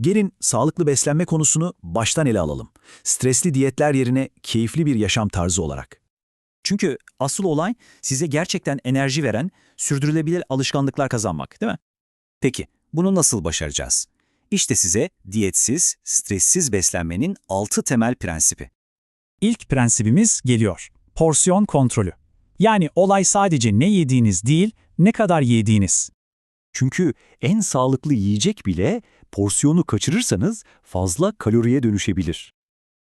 Gelin sağlıklı beslenme konusunu baştan ele alalım. Stresli diyetler yerine keyifli bir yaşam tarzı olarak. Çünkü asıl olay size gerçekten enerji veren, sürdürülebilir alışkanlıklar kazanmak, değil mi? Peki, bunu nasıl başaracağız? İşte size diyetsiz, stressiz beslenmenin 6 temel prensibi. İlk prensibimiz geliyor. Porsiyon kontrolü. Yani olay sadece ne yediğiniz değil, ne kadar yediğiniz. Çünkü en sağlıklı yiyecek bile porsiyonu kaçırırsanız fazla kaloriye dönüşebilir.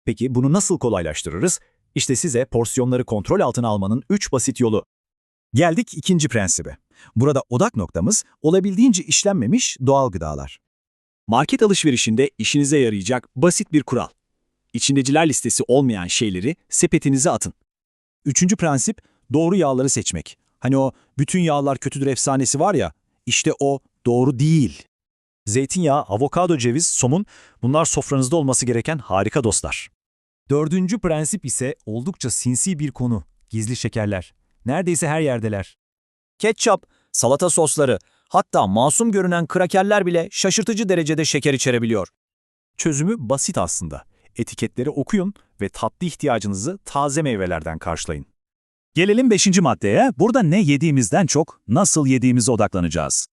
Peki bunu nasıl kolaylaştırırız? İşte size porsiyonları kontrol altına almanın 3 basit yolu. Geldik ikinci prensibe. Burada odak noktamız olabildiğince işlenmemiş doğal gıdalar. Market alışverişinde işinize yarayacak basit bir kural. İçindeciler listesi olmayan şeyleri sepetinize atın. Üçüncü prensip doğru yağları seçmek. Hani o bütün yağlar kötüdür efsanesi var ya, işte o doğru değil. Zeytinyağı, avokado, ceviz, somun bunlar sofranızda olması gereken harika dostlar. Dördüncü prensip ise oldukça sinsi bir konu. Gizli şekerler. Neredeyse her yerdeler. Ketçap, salata sosları, hatta masum görünen krakerler bile şaşırtıcı derecede şeker içerebiliyor. Çözümü basit aslında. Etiketleri okuyun ve tatlı ihtiyacınızı taze meyvelerden karşılayın. Gelelim beşinci maddeye. Burada ne yediğimizden çok nasıl yediğimize odaklanacağız.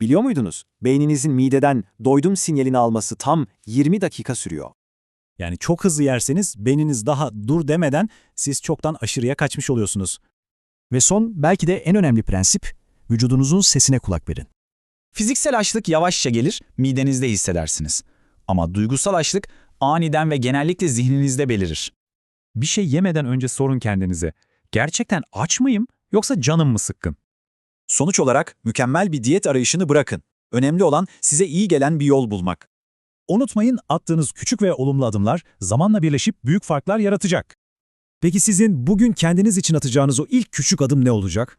Biliyor muydunuz? Beyninizin mideden doydum sinyalini alması tam 20 dakika sürüyor. Yani çok hızlı yerseniz beyniniz daha dur demeden siz çoktan aşırıya kaçmış oluyorsunuz. Ve son belki de en önemli prensip, vücudunuzun sesine kulak verin. Fiziksel açlık yavaşça gelir, midenizde hissedersiniz. Ama duygusal açlık aniden ve genellikle zihninizde belirir. Bir şey yemeden önce sorun kendinize. Gerçekten aç mıyım yoksa canım mı sıkkın? Sonuç olarak mükemmel bir diyet arayışını bırakın. Önemli olan size iyi gelen bir yol bulmak. Unutmayın attığınız küçük ve olumlu adımlar zamanla birleşip büyük farklar yaratacak. Peki sizin bugün kendiniz için atacağınız o ilk küçük adım ne olacak?